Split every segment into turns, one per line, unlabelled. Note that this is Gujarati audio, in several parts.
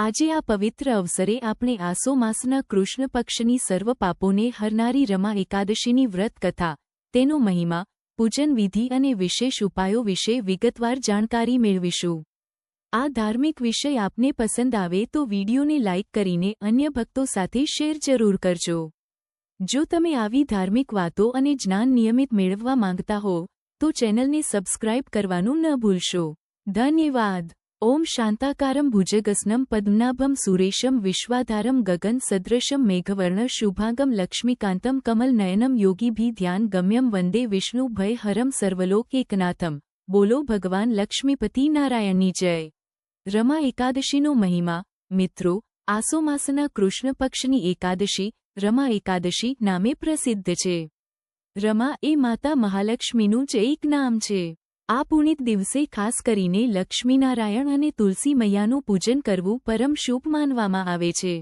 આજે આ પવિત્ર અવસરે આપણે આસો માસના કૃષ્ણ પક્ષની સર્વ પાપોને હરનારી રમા એકાદશીની વ્રત કથા, તેનો મહિમા, પૂજન વિધિ અને વિશેષ ઉપાયો વિશે વિગતવાર જાણકારી મેળવીશું. આ ધાર્મિક વિષય આપને પસંદ આવે તો વિડીયોને લાઇક કરીને અન્ય ભક્તો સાથે શેર જરૂર કરજો. જો તમે આવી ધાર્મિક વાતો અને જ્ઞાન નિયમિત મેળવવા માંગતા હો, તો ચેનલને સબસ્ક્રાઇબ કરવાનું ન ભૂલશો. ધન્યવાદ! ઓમ શાંતાકારમ ભુજગસ્નમ પદ્મનાભમ સુરેશમ વિશ્વાધારમ ગગન સદૃશમ મેઘવર્ણ શુભાંગમ લક્ષ્મીકાંતમ કમલ નયનમ યોગીભી ધ્યાન ગમ્યમ વંદે વિષ્ણુ ભય હરમ સર્વલોક એકનાથમ. બોલો ભગવાન લક્ષ્મીપતિ નારાયણની જય. રમા એકાદશીનો મહિમા. મિત્રો આસો માસના કૃષ્ણ પક્ષની એકાદશી, રમા એકાદશી નામે પ્રસિદ્ધ છે. રમા એ માતા મહાલક્ષ્મીનું જ એક નામ છે. આ પુણિત દિવસે ખાસ કરીને લક્ષ્મીનારાયણ અને તુલસી મૈયાનું પૂજન કરવું પરમ શુભ માનવામાં આવે છે.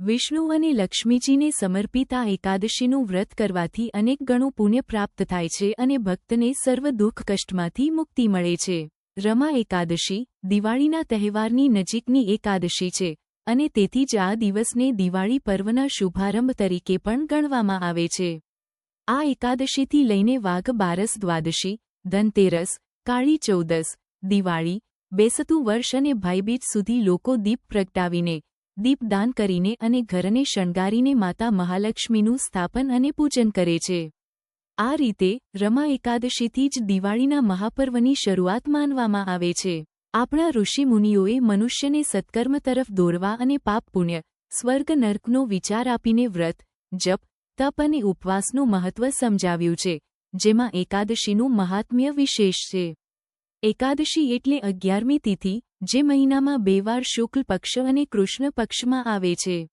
વિષ્ણુ અને લક્ષ્મીજીને સમર્પિત આ એકાદશીનું વ્રત કરવાથી અનેક ગણું પુણ્ય પ્રાપ્ત થાય છે અને ભક્તને સર્વ દુઃખ કષ્ટમાંથી મુક્તિ મળે છે. રમા એકાદશી, દિવાળીના તહેવારની નજીકની એકાદશી છે અને તેથી જ આ દિવસને દિવાળી પર્વના શુભારંભ તરીકે પણ ગણવામાં આવે છે. આ એકાદશીથી લઈને વાઘ બારસ દ્વાદશી ધનતેરસ, કાળી ચૌદસ, દિવાળી, બેસતું વર્ષ અને ભાઈબીજ સુધી લોકો દીપ પ્રગટાવીને, દીપદાન કરીને અને ઘરને શણગારીને માતા મહાલક્ષ્મીનું સ્થાપન અને પૂજન કરે છે. આ રીતે રમા એકાદશીથી જ દિવાળીના મહાપર્વની શરૂઆત માનવામાં આવે છે. આપણા ઋષિમુનિઓએ મનુષ્યને સત્કર્મ તરફ દોરવા અને પાપ પુણ્ય, સ્વર્ગ નર્કનો વિચાર આપીને વ્રત, જપ, તપ અને ઉપવાસનું મહત્વ સમજાવ્યું છે. જેમાં એકાદશીનું મહાત્મ્ય વિશેષ છે. એકાદશી એટલે અગિયારમી તિથિ, જે મહિનામાં બે વાર શુક્લ પક્ષ અને કૃષ્ણ પક્ષમાં આવે છે.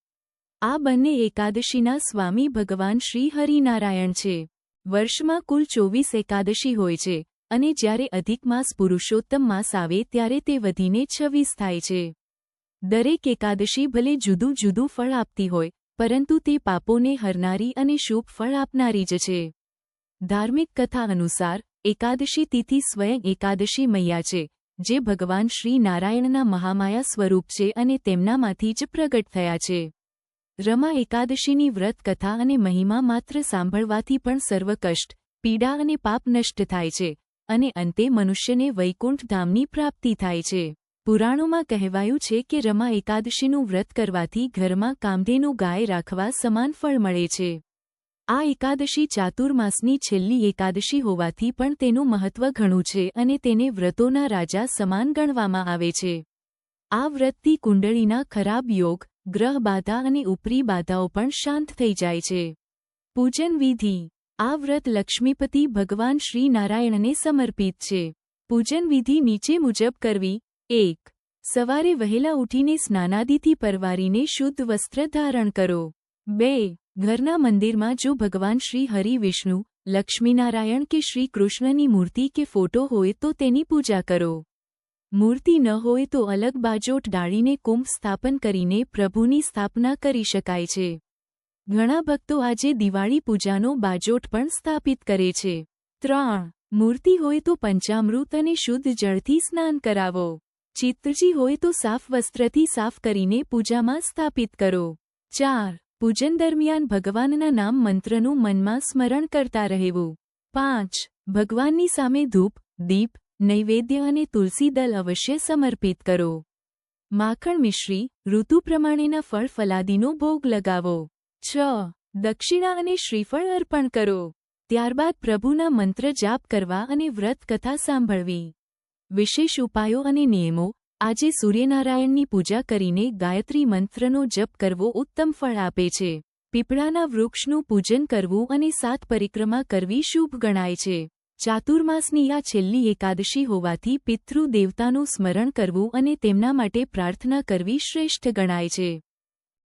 આ બંને એકાદશીના સ્વામી ભગવાન શ્રી હરિનારાયણ છે. વર્ષમાં કુલ ચોવીસ એકાદશી હોય છે, અને જ્યારે અધિક માસ પુરુષોત્તમ માસ આવે ત્યારે તે વધીને છવ્વીસ થાય છે. દરેક એકાદશી ભલે જુદું જુદું ફળ આપતી હોય, પરંતુ તે પાપોને હરનારી અને શુભ ફળ આપનારી જ છે. ધાર્મિક કથા અનુસાર, એકાદશી તિથિ સ્વયં એકાદશી મૈયા છે, જે ભગવાન શ્રી નારાયણના મહામાયા સ્વરૂપ છે અને તેમનામાંથી જ પ્રગટ થયા છે. રમા એકાદશીની વ્રત કથા અને મહિમા માત્ર સાંભળવાથી પણ સર્વ કષ્ટ પીડા અને પાપ નષ્ટ થાય છે, અને અંતે મનુષ્યને વૈકુંઠ ધામની પ્રાપ્તિ થાય છે. પુરાણોમાં કહેવાયું છે કે રમા એકાદશીનું વ્રત કરવાથી ઘરમાં કામધેનું ગાય રાખવા સમાન ફળ મળે છે. આ એકાદશી ચાતુર્માસની છેલ્લી એકાદશી હોવાથી પણ તેનું મહત્વ ઘણું છે અને તેને વ્રતોના રાજા સમાન ગણવામાં આવે છે. આ વ્રતથી કુંડળીના ખરાબ યોગ, ગ્રહ બાધા અને ઉપરી બાધાઓ પણ શાંત થઈ જાય છે. પૂજન વિધિ. આ વ્રત લક્ષ્મીપતિ ભગવાન શ્રી નારાયણને સમર્પિત છે. પૂજન વિધિ નીચે મુજબ કરવી. એક. સવારે વહેલા ઉઠીને સ્નાનાદિથી પરવારીને શુદ્ધ વસ્ત્ર ધારણ કરો. બે. ઘરના મંદિરમાં જો ભગવાન શ્રી હરિ વિષ્ણુ, લક્ષ્મીનારાયણ કે શ્રી કૃષ્ણની મૂર્તિ કે ફોટો હોય તો તેની પૂજા કરો. મૂર્તિ ન હોય તો અલગ બાજોટ ડાળીને કુંભ સ્થાપન કરીને પ્રભુની સ્થાપના કરી શકાય છે. ઘણા ભક્તો આજે દિવાળી પૂજાનો બાજોટ પણ સ્થાપિત કરે છે. ત્રણ, મૂર્તિ હોય તો પંચામૃત અને શુદ્ધ જળથી સ્નાન કરાવો. ચિત્રજી હોય તો સાફ વસ્ત્રથી સાફ કરીને પૂજામાં સ્થાપિત કરો. ચાર પૂજન દરમિયાન ભગવાનના નામ મંત્રનું મનમાં સ્મરણ કરતા રહેવું. પાંચ, ભગવાનની સામે ધૂપ, દીપ, નૈવેદ્ય અને તુલસી દલ અવશ્ય સમર્પિત કરો. માખણ મિશ્રી, ઋતુ પ્રમાણેના ફળ ફલાદીનો ભોગ લગાવો. છ, દક્ષિણા અને શ્રીફળ અર્પણ કરો. ત્યારબાદ પ્રભુના મંત્ર જાપ કરવા અને વ્રત કથા સાંભળવી. વિશેષ ઉપાયો અને નિયમો આજે સૂર્યનારાયણની પૂજા કરીને ગાયત્રી મંત્રનો જપ કરવો ઉત્તમ ફળ આપે છે. પીપળાના વૃક્ષનું પૂજન કરવું અને સાત પરિક્રમા કરવી શુભ ગણાય છે. ચાતુર્માસની આ છેલ્લી એકાદશી હોવાથી પિતૃ દેવતાનું સ્મરણ કરવું અને તેમના માટે પ્રાર્થના કરવી શ્રેષ્ઠ ગણાય છે.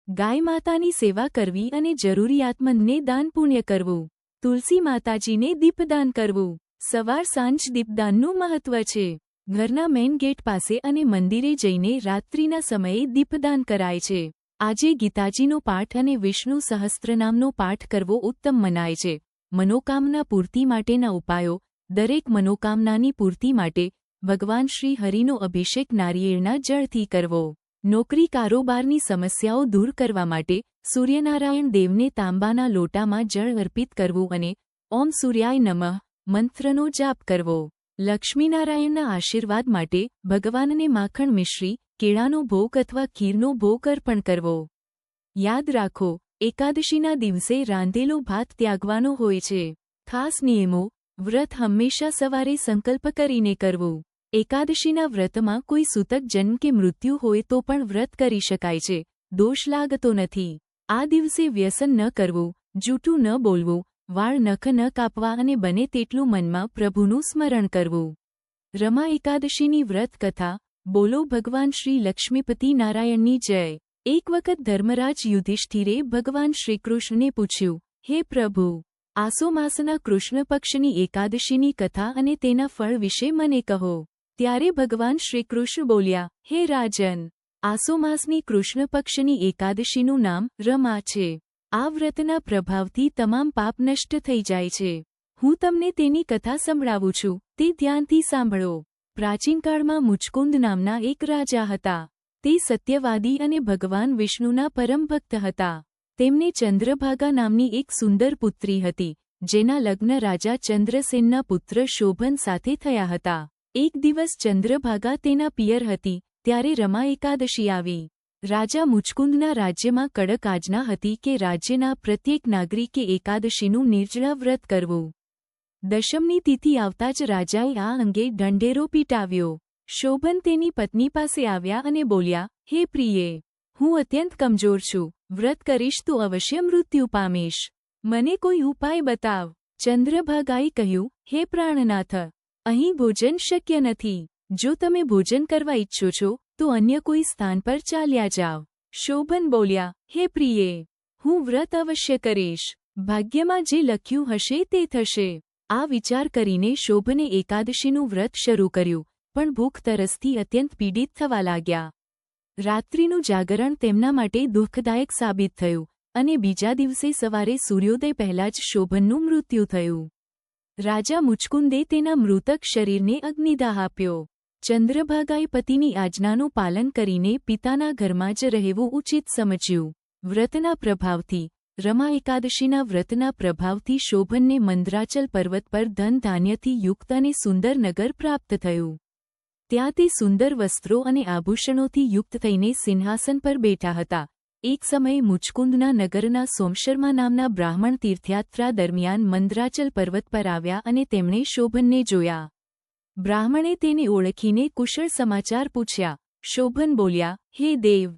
ગાય માતાની સેવા કરવી અને જરૂરિયાતમંદને દાન પુણ્ય કરવું. તુલસી માતાજીને દીપદાન કરવું. સવાર સાંજ દીપદાનનું મહત્વ છે. ઘરના મેઇન ગેટ પાસે અને મંદિરે જઈને રાત્રિના સમયે દીપદાન કરાય છે. આજે ગીતાજીનો પાઠ અને વિષ્ણુ સહસ્ત્રનામનો પાઠ કરવો ઉત્તમ મનાય છે. મનોકામના પૂર્તિ માટેના ઉપાયો, દરેક મનોકામનાની પૂર્તિ માટે ભગવાન શ્રી હરિનો અભિષેક નારિયેળના જળથી કરવો. નોકરી કારોબારની સમસ્યાઓ દૂર કરવા માટે સૂર્યનારાયણ દેવને તાંબાના લોટામાં જળ અર્પિત કરવું અને ઓમ સૂર્યાય નમઃ મંત્રનો જાપ કરવો. લક્ષ્મીનારાયણના આશીર્વાદ માટે ભગવાનને માખણ મિશ્રી, કેળાનો ભોગ અથવા ખીરનો ભોગ અર્પણ કરવો. યાદ રાખો, એકાદશીના દિવસે રાંધેલો ભાત ત્યાગવાનો હોય છે. ખાસ નિયમો, વ્રત હંમેશા સવારે સંકલ્પ કરીને કરવું. એકાદશીના વ્રતમાં કોઈ સૂતક જન્મ કે મૃત્યુ હોય તો પણ વ્રત કરી શકાય છે. દોષ લાગતો નથી. આ દિવસે વ્યસન ન કરવું, જૂઠું ન બોલવું વાળ નખ ન કાપવા અને બને તેટલું મનમાં પ્રભુનું સ્મરણ કરવું. રમા એકાદશીની વ્રત કથા, બોલો ભગવાન શ્રી લક્ષ્મીપતિ નારાયણની જય. એક વખત ધર્મરાજ યુધિષ્ઠિરે ભગવાન શ્રીકૃષ્ણને પૂછ્યું, હે પ્રભુ, આસો માસના કૃષ્ણ પક્ષની એકાદશીની કથા અને તેના ફળ વિશે મને કહો. ત્યારે ભગવાન શ્રીકૃષ્ણ બોલ્યા, હે રાજન, આસો માસની કૃષ્ણ પક્ષની એકાદશીનું નામ રમા છે. આ વ્રતના પ્રભાવથી તમામ પાપ નષ્ટ થઈ જાય છે. હું તમને તેની કથા સંભળાવું છું. તે ધ્યાનથી સાંભળો. પ્રાચીનકાળમાં મુચકુંદ નામના એક રાજા હતા. તે સત્યવાદી અને ભગવાન વિષ્ણુના પરમ ભક્ત હતા. તેમને ચંદ્રભાગા નામની એક સુંદર પુત્રી હતી, જેના લગ્ન રાજા ચંદ્રસેનના પુત્ર શોભન સાથે થયા હતા. એક દિવસ ચંદ્રભાગા તેના પિયર હતી, ત્યારે રમા એકાદશી આવી. રાજા મુચકુંદના રાજ્યમાં કડક આજના હતી કે રાજ્યના પ્રત્યેક નાગરિકે એકાદશીનું નિર્જળા વ્રત કરવું. દશમની તિથિ આવતા જ રાજાએ આ અંગે ઢંઢેરો પીટાવ્યો. શોભન તેની પત્ની પાસે આવ્યા અને બોલ્યા, હે પ્રિયે, હું અત્યંત કમજોર છું. વ્રત કરીશ તો અવશ્ય મૃત્યુ પામીશ. મને કોઈ ઉપાય બતાવ. ચંદ્રભાગાએ કહ્યું, હે પ્રાણનાથ, અહીં ભોજન શક્ય નથી. જો તમે ભોજન કરવા ઈચ્છો છો તો અન્ય કોઈ સ્થાન પર ચાલ્યા જાવ શોભન બોલ્યા હે પ્રિયે હું વ્રત અવશ્ય કરીશ ભાગ્યમાં જે લખ્યું હશે તે થશે આ વિચાર કરીને શોભને એકાદશીનું વ્રત શરૂ કર્યું પણ ભૂખ તરસથી અત્યંત પીડિત થવા લાગ્યા રાત્રિનું જાગરણ તેમના માટે દુઃખદાયક સાબિત થયું અને બીજા દિવસે સવારે સૂર્યોદય પહેલા જ શોભનનું મૃત્યુ થયું. રાજા મુચકુંદે તેના મૃતક શરીરને અગ્નિદાહ આપ્યો. ચંદ્રભાગાએ પતિની આજ્ઞાનું પાલન કરીને પિતાના ઘરમાં જ રહેવું ઉચિત સમજ્યું. વ્રતના પ્રભાવથી, રમા એકાદશીના વ્રતના પ્રભાવથી શોભનને મંદ્રાચલ પર્વત પર ધન ધાન્યથી યુક્ત અને સુંદર નગર પ્રાપ્ત થયું. ત્યાં તે સુંદર વસ્ત્રો અને આભૂષણોથી યુક્ત થઈને સિંહાસન પર બેઠા હતા. એક સમયે મુચકુંદના નગરના સોમશર્મા નામના બ્રાહ્મણ તીર્થયાત્રા દરમિયાન મંદ્રાચલ પર્વત પર આવ્યા અને તેમણે શોભનને જોયા. બ્રાહ્મણે તેને ઓળખીને કુશળ સમાચાર પૂછ્યા, શોભન બોલ્યા, હે દેવ,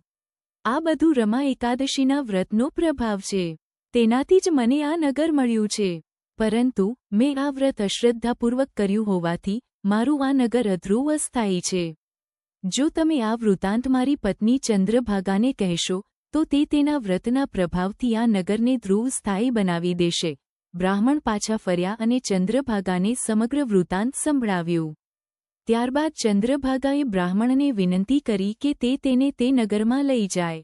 આ બધું રમા એકાદશીના વ્રતનો પ્રભાવ છે. તેનાથી જ મને આ નગર મળ્યું છે. પરંતુ મેં આ વ્રત અશ્રદ્ધાપૂર્વક કર્યું હોવાથી મારું આ નગર અધ્રુવ અસ્થાયી છે. જો તમે આ વૃતાંત મારી પત્ની ચંદ્રભાગાને કહેશો, તો તે તેના વ્રતના પ્રભાવથી આ નગરને ધ્રુવ સ્થાયી બનાવી દેશે. બ્રાહ્મણ પાછા ફર્યા અને ચંદ્રભાગાને સમગ્ર વૃત્તાંત સંભળાવ્યું. ત્યારબાદ ચંદ્રભાગાએ બ્રાહ્મણને વિનંતી કરી કે તે તેને તે નગરમાં લઈ જાય.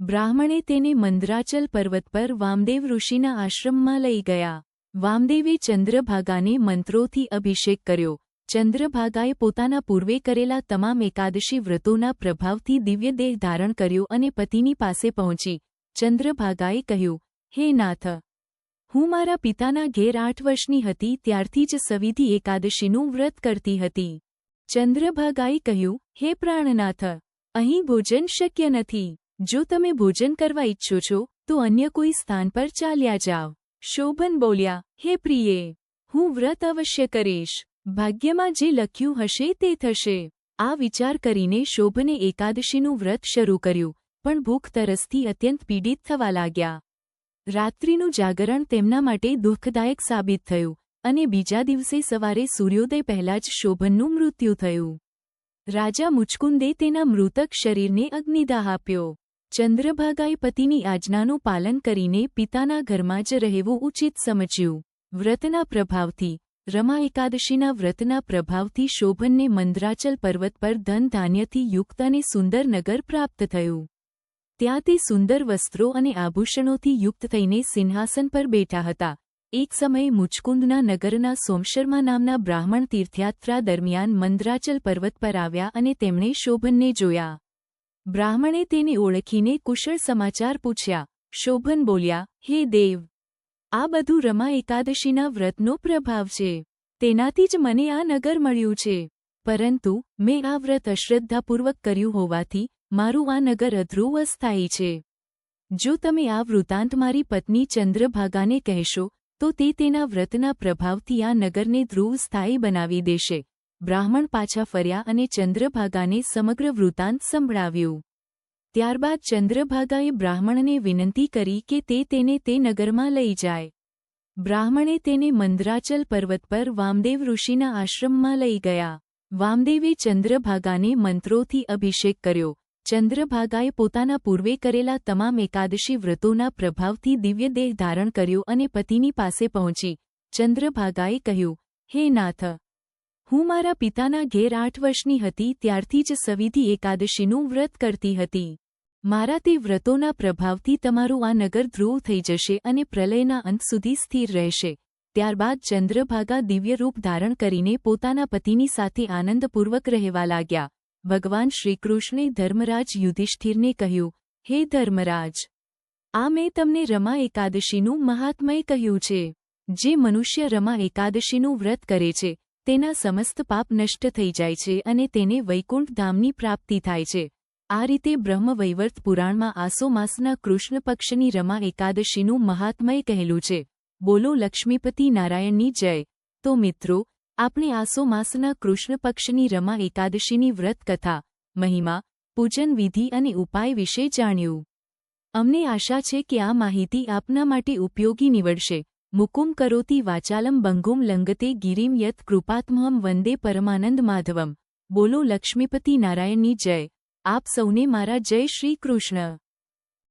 બ્રાહ્મણે તેને મંદરાચલ પર્વત પર વામદેવ ઋષિના આશ્રમમાં લઈ ગયા. વામદેવે ચંદ્રભાગાને મંત્રોથી અભિષેક કર્યો. ચંદ્રભાગાએ પોતાના પૂર્વે કરેલા તમામ એકાદશી વ્રતોના પ્રભાવથી દિવ્ય દેહ ધારણ કર્યો અને પતિની પાસે પહોંચી. ચંદ્રભાગાએ કહ્યું, હે નાથ હું મારા પિતાના ઘેર આઠ વર્ષની હતી, ત્યારથી જ સવિધિ એકાદશીનું વ્રત કરતી હતી. ચંદ્રભાગાએ કહ્યું, હે પ્રાણનાથ, અહીં ભોજન શક્ય નથી. જો તમે ભોજન કરવા ઈચ્છો છો, તો અન્ય કોઈ સ્થાન પર ચાલ્યા જાવ શોભન બોલ્યા, હે પ્રિયે, હું વ્રત અવશ્ય કરીશ. ભાગ્યમાં જે લખ્યું હશે તે થશે. આ વિચાર કરીને શોભને એકાદશીનું વ્રત શરૂ કર્યું, પણ ભૂખ તરસથી અત્યંત પીડિત થવા લાગ્યા. રાત્રિનું જાગરણ તેમના માટે દુઃખદાયક સાબિત થયું અને બીજા દિવસે સવારે સૂર્યોદય પહેલાં જ શોભનનું મૃત્યુ થયું. રાજા મુચકુંદે તેના મૃતક શરીરને અગ્નિદાહ આપ્યો. ચંદ્રભાગાએ પતિની આજ્ઞાનું પાલન કરીને પિતાના ઘરમાં જ રહેવું ઉચિત સમજ્યું. વ્રતના પ્રભાવથી, રમા એકાદશીના વ્રતના પ્રભાવથી શોભનને મંદ્રાચલ પર્વત પર ધન ધાન્યથી યુક્ત અને સુંદર નગર પ્રાપ્ત થયું. ત્યાં તે સુંદર વસ્ત્રો અને આભૂષણોથી યુક્ત થઈને સિંહાસન પર બેઠા હતા. એક સમયે મુચકુંદના નગરના સોમશર્મા નામના બ્રાહ્મણ તીર્થયાત્રા દરમિયાન મંદ્રાચલ પર્વત પર આવ્યા અને તેમણે શોભનને જોયા. બ્રાહ્મણે તેને ઓળખીને કુશળ સમાચાર પૂછ્યા, શોભન બોલ્યા, હે દેવ, આ બધું રમા એકાદશીના વ્રતનો પ્રભાવ છે. તેનાથી જ મને આ નગર મળ્યું છે. પરંતુ, મેં આ વ્રત અશ્રદ્ધાપૂર્વક કર્યું હોવાથી મારું આ નગર અધ્રુવ અસ્થાયી છે. જો તમે આ વૃતાંત મારી પત્ની ચંદ્રભાગાને કહેશો, તો તે તેના વ્રતના પ્રભાવથી આ નગરને ધ્રુવ સ્થાયી બનાવી દેશે. બ્રાહ્મણ પાછા ફર્યા અને ચંદ્રભાગાને સમગ્ર વૃતાંત સંભળાવ્યું. ત્યારબાદ ચંદ્રભાગાએ બ્રાહ્મણને વિનંતી કરી કે તે તેને તે નગરમાં લઈ જાય. બ્રાહ્મણે તેને મંદરાચલ પર્વત પર વામદેવ ઋષિના આશ્રમમાં લઈ ગયા. વામદેવે ચંદ્રભાગાને મંત્રોથી અભિષેક કર્યો. ચંદ્રભાગાએ પોતાના પૂર્વે કરેલા તમામ એકાદશી વ્રતોના પ્રભાવથી દિવ્ય દેહ ધારણ કર્યો અને પતિની પાસે પહોંચી. ચંદ્રભાગાએ કહ્યું, હે નાથ, હું મારા પિતાના ઘેર આઠ વર્ષની હતી, ત્યારથી જ સવિધિ એકાદશીનું વ્રત કરતી હતી. મારા તે વ્રતોના પ્રભાવથી તમારું આ નગર ધ્રુવ થઈ જશે અને પ્રલયના અંત સુધી સ્થિર રહેશે. ત્યારબાદ ચંદ્રભાગા દિવ્ય રૂપ ધારણ કરીને પોતાના પતિની સાથે આનંદપૂર્વક રહેવા લાગ્યા. ભગવાન શ્રીકૃષ્ણે ધર્મરાજ યુધિષ્ઠિરને કહ્યું, હે ધર્મરાજ, આ મેં તમને રમા એકાદશીનું મહાત્મય કહ્યું છે. જે મનુષ્ય રમા એકાદશીનું વ્રત કરે છે, તેના સમસ્ત પાપ નષ્ટ થઈ જાય છે અને તેને વૈકુંઠ ધામની પ્રાપ્તિ થાય છે. આ રીતે બ્રહ્મવૈવર્ત પુરાણમાં આસો માસના કૃષ્ણ પક્ષની રમા એકાદશીનું મહાત્મય કહેલું છે. બોલો લક્ષ્મીપતિ નારાયણની જય. તો મિત્રો આપણે આસો માસના કૃષ્ણ પક્ષની રમા એકાદશીની વ્રત કથા, મહિમા, પૂજન વિધિ અને ઉપાય વિશે જાણ્યું. અમને આશા છે કે આ માહિતી આપના માટે ઉપયોગી નીવડશે. મુકુમ કરોતી વાચાલમ બંગુમ લંગતે ગિરિમ યત કૃપાત્મહમ વંદે પરમાનંદ માધવમ. બોલો લક્ષ્મીપતિ નારાયણની જય. આપ સૌને મારા જય શ્રી કૃષ્ણ.